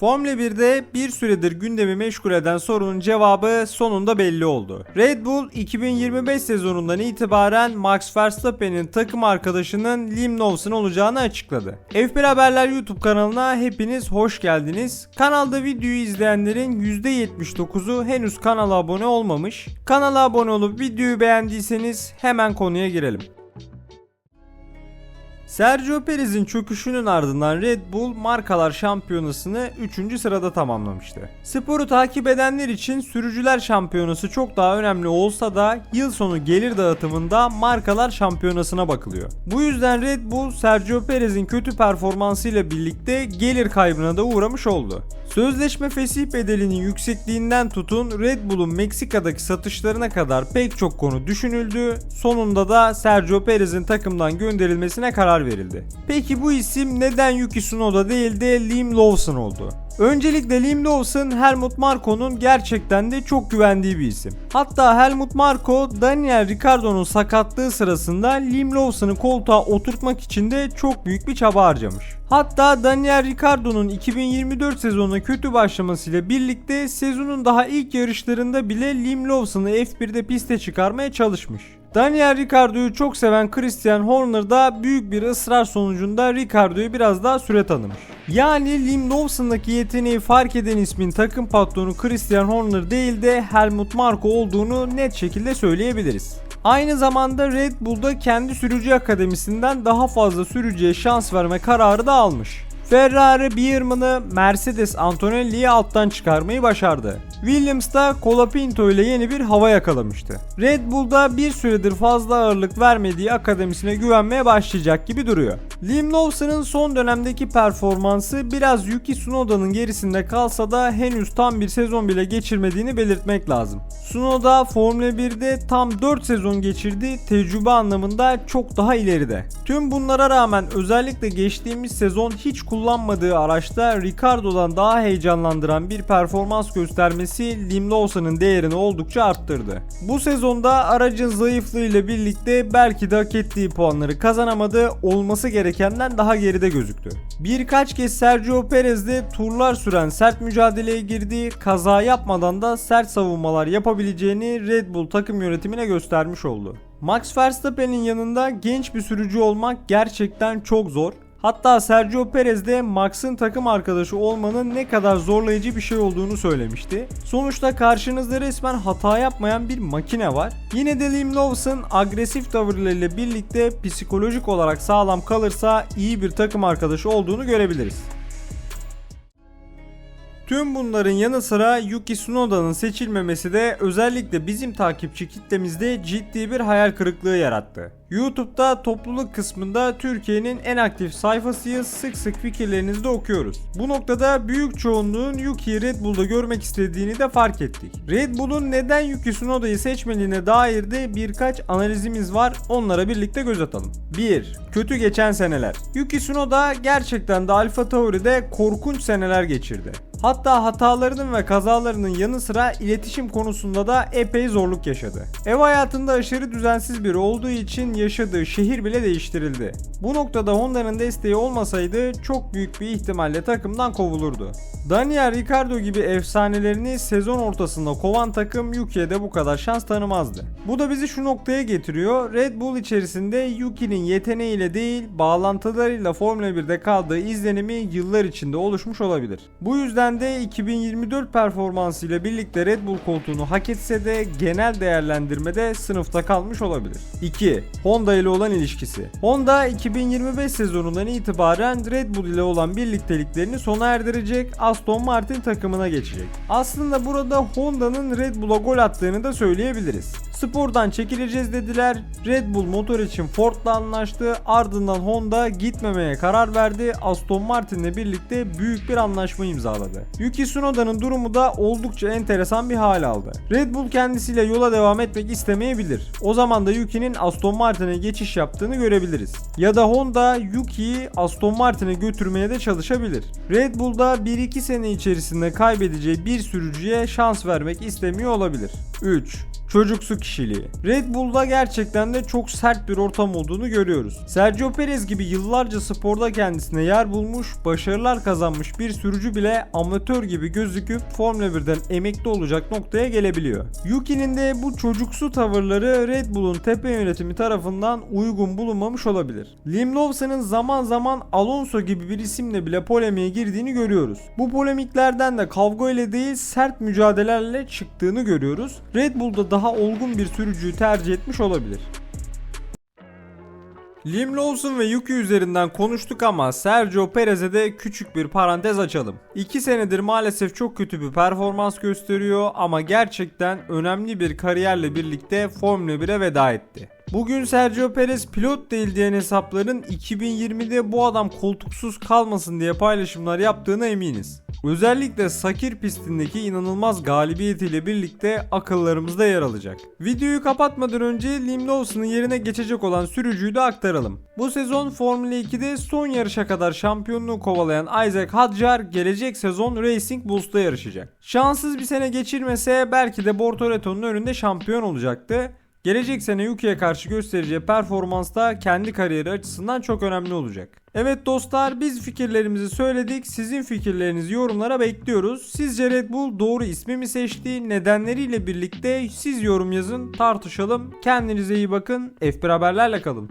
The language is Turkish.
Formula 1'de bir süredir gündemi meşgul eden sorunun cevabı sonunda belli oldu. Red Bull 2025 sezonundan itibaren Max Verstappen'in takım arkadaşının Liam Lawson olacağını açıkladı. F1 Haberler YouTube kanalına hepiniz hoş geldiniz. Kanalda videoyu izleyenlerin %79'u henüz kanala abone olmamış. Kanala abone olup videoyu beğendiyseniz hemen konuya girelim. Sergio Perez'in çöküşünün ardından Red Bull markalar şampiyonasını 3. sırada tamamlamıştı. Sporu takip edenler için sürücüler şampiyonası çok daha önemli olsa da yıl sonu gelir dağıtımında markalar şampiyonasına bakılıyor. Bu yüzden Red Bull Sergio Perez'in kötü performansıyla birlikte gelir kaybına da uğramış oldu. Sözleşme fesih bedelinin yüksekliğinden tutun Red Bull'un Meksika'daki satışlarına kadar pek çok konu düşünüldü. Sonunda da Sergio Perez'in takımdan gönderilmesine karar verildi. Peki bu isim neden Yuki Tsunoda değil de Liam Lawson oldu? Öncelikle Liam Lawson Helmut Marko'nun gerçekten de çok güvendiği bir isim. Hatta Helmut Marko Daniel Ricciardo'nun sakatlığı sırasında Liam Lawson'ı koltuğa oturtmak için de çok büyük bir çaba harcamış. Hatta Daniel Ricciardo'nun 2024 sezonuna kötü başlamasıyla birlikte sezonun daha ilk yarışlarında bile Liam Lawson'ı F1'de piste çıkarmaya çalışmış. Daniel Ricciardo'yu çok seven Christian Horner da büyük bir ısrar sonucunda Ricciardo'yu biraz daha süre tanımış. Yani Liam Lawson'daki yeteneği fark eden ismin takım patronu Christian Horner değil de Helmut Marko olduğunu net şekilde söyleyebiliriz. Aynı zamanda Red Bull'da kendi sürücü akademisinden daha fazla sürücüye şans verme kararı da almış. Ferrari Biermann'ı Mercedes Antonelli'yi alttan çıkarmayı başardı. Williams da Colapinto ile yeni bir hava yakalamıştı. Red Bull'da bir süredir fazla ağırlık vermediği akademisine güvenmeye başlayacak gibi duruyor. Liam Lawson'ın son dönemdeki performansı biraz Yuki Tsunoda'nın gerisinde kalsa da henüz tam bir sezon bile geçirmediğini belirtmek lazım. Tsunoda Formula 1'de tam 4 sezon geçirdi, tecrübe anlamında çok daha ileride. Tüm bunlara rağmen özellikle geçtiğimiz sezon hiç kullanmadığı araçta Ricardo'dan daha heyecanlandıran bir performans göstermesi Liam Lawson'ın değerini oldukça arttırdı. Bu sezonda aracın zayıflığı ile birlikte belki de hak ettiği puanları kazanamadı, olması gerekenden daha geride gözüktü. Birkaç kez Sergio Perez'de turlar süren sert mücadeleye girdi, kaza yapmadan da sert savunmalar yapabileceğini Red Bull takım yönetimine göstermiş oldu. Max Verstappen'in yanında genç bir sürücü olmak gerçekten çok zor. Hatta Sergio Perez de Max'ın takım arkadaşı olmanın ne kadar zorlayıcı bir şey olduğunu söylemişti. Sonuçta karşınızda resmen hata yapmayan bir makine var. Yine de Liam Lawson agresif tavırlarıyla birlikte psikolojik olarak sağlam kalırsa iyi bir takım arkadaşı olduğunu görebiliriz. Tüm bunların yanı sıra Yuki Tsunoda'nın seçilmemesi de özellikle bizim takipçi kitlemizde ciddi bir hayal kırıklığı yarattı. YouTube'da topluluk kısmında Türkiye'nin en aktif sayfasıyız. Sık sık fikirlerinizi de okuyoruz. Bu noktada büyük çoğunluğun Yuki'yi Red Bull'da görmek istediğini de fark ettik. Red Bull'un neden Yuki Tsunoda'yı seçmediğine dair de birkaç analizimiz var. Onlara birlikte göz atalım. 1. Kötü geçen seneler. Yuki Tsunoda gerçekten de Alfa Tauri'de korkunç seneler geçirdi. Hatta hatalarının ve kazalarının yanı sıra iletişim konusunda da epey zorluk yaşadı. Ev hayatında aşırı düzensiz biri olduğu için yaşadığı şehir bile değiştirildi. Bu noktada Honda'nın desteği olmasaydı çok büyük bir ihtimalle takımdan kovulurdu. Daniel Ricciardo gibi efsanelerini sezon ortasında kovan takım Yuki'ye de bu kadar şans tanımazdı. Bu da bizi şu noktaya getiriyor. Red Bull içerisinde Yuki'nin yeteneğiyle değil bağlantılarıyla Formula 1'de kaldığı izlenimi yıllar içinde oluşmuş olabilir. Bu yüzden de 2024 performansıyla birlikte Red Bull koltuğunu hak etse de genel değerlendirmede sınıfta kalmış olabilir. 2. Honda ile olan ilişkisi. Honda 2025 sezonundan itibaren Red Bull ile olan birlikteliklerini sona erdirecek Aston Martin takımına geçecek. Aslında burada Honda'nın Red Bull'a gol attığını da söyleyebiliriz. Spordan çekileceğiz dediler. Red Bull motor için Ford'la anlaştı. Ardından Honda gitmemeye karar verdi. Aston Martin'le birlikte büyük bir anlaşma imzaladı. Yuki Tsunoda'nın durumu da oldukça enteresan bir hal aldı. Red Bull kendisiyle yola devam etmek istemeyebilir. O zaman da Yuki'nin Aston Martin'e geçiş yaptığını görebiliriz. Ya da Honda Yuki'yi Aston Martin'e götürmeye de çalışabilir. Red Bull'da 1-2 sene içerisinde kaybedeceği bir sürücüye şans vermek istemiyor olabilir. 3. çocuksu kişiliği. Red Bull'da gerçekten de çok sert bir ortam olduğunu görüyoruz. Sergio Perez gibi yıllarca sporda kendisine yer bulmuş, başarılar kazanmış bir sürücü bile amatör gibi gözüküp Formula 1'den emekli olacak noktaya gelebiliyor. Yuki'nin de bu çocuksu tavırları Red Bull'un tepe yönetimi tarafından uygun bulunmamış olabilir. Liam Lawson'ın zaman zaman Alonso gibi bir isimle bile polemiğe girdiğini görüyoruz. Bu polemiklerden de kavga ile değil sert mücadelelerle çıktığını görüyoruz. Red Bull'da daha olgun bir sürücüyü tercih etmiş olabilir. Liam Lawson ve Yuki üzerinden konuştuk ama Sergio Perez'e de küçük bir parantez açalım. 2 senedir maalesef çok kötü bir performans gösteriyor ama gerçekten önemli bir kariyerle birlikte Formula 1'e veda etti. Bugün Sergio Perez pilot değil diyen hesapların 2020'de bu adam koltuksuz kalmasın diye paylaşımlar yaptığına eminiz. Özellikle Sakir pistindeki inanılmaz galibiyetiyle birlikte akıllarımızda yer alacak. Videoyu kapatmadan önce Liam Lawson'ın yerine geçecek olan sürücüyü de aktaralım. Bu sezon Formula 2'de son yarışa kadar şampiyonluğu kovalayan Isaac Hadjar gelecek sezon Racing Bulls'ta yarışacak. Şanssız bir sene geçirmese belki de Bortoletto'nun önünde şampiyon olacaktı. Gelecek sene Yuki'ye karşı göstereceği performans da kendi kariyeri açısından çok önemli olacak. Evet dostlar biz fikirlerimizi söyledik. Sizin fikirlerinizi yorumlara bekliyoruz. Sizce Red Bull doğru ismi mi seçti? Nedenleriyle birlikte siz yorum yazın tartışalım. Kendinize iyi bakın. F1 haberlerle kalın.